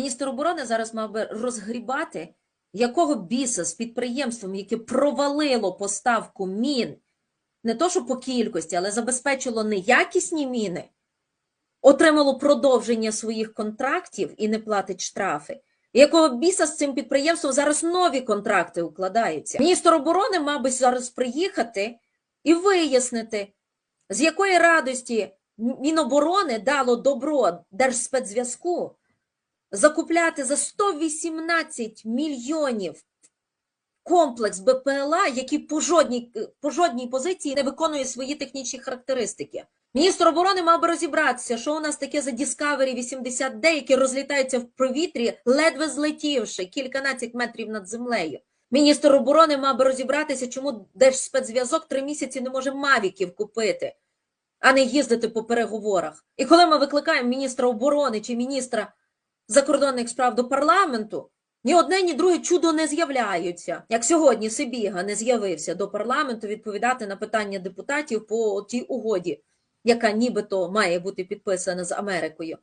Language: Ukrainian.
Міністр оборони зараз мав би розгрібати, якого біса з підприємством, яке провалило поставку мін, не то що по кількості, але забезпечило неякісні міни, отримало продовження своїх контрактів і не платить штрафи. Якого біса з цим підприємством зараз нові контракти укладаються? Міністр оборони мав би зараз приїхати і вияснити, з якої радості Міноборони дало добро Держспецзв'язку закупляти за 118 мільйонів комплекс БПЛА, який по жодній, по жодній позиції не виконує свої технічні характеристики. Міністр оборони мав би розібратися, що у нас таке за Discovery 80D, які розлітаються в повітрі, ледве злетівши кільканадцять метрів над землею. Міністр оборони мав би розібратися, чому Держспецзв'язок три місяці не може мавіків купити, а не їздити по переговорах. І коли ми викликаємо міністра оборони чи міністра закордонних справ до парламенту, ні одне, ні друге чудо не з'являються. Як сьогодні Сибіга не з'явився до парламенту відповідати на питання депутатів по тій угоді, яка нібито має бути підписана з Америкою.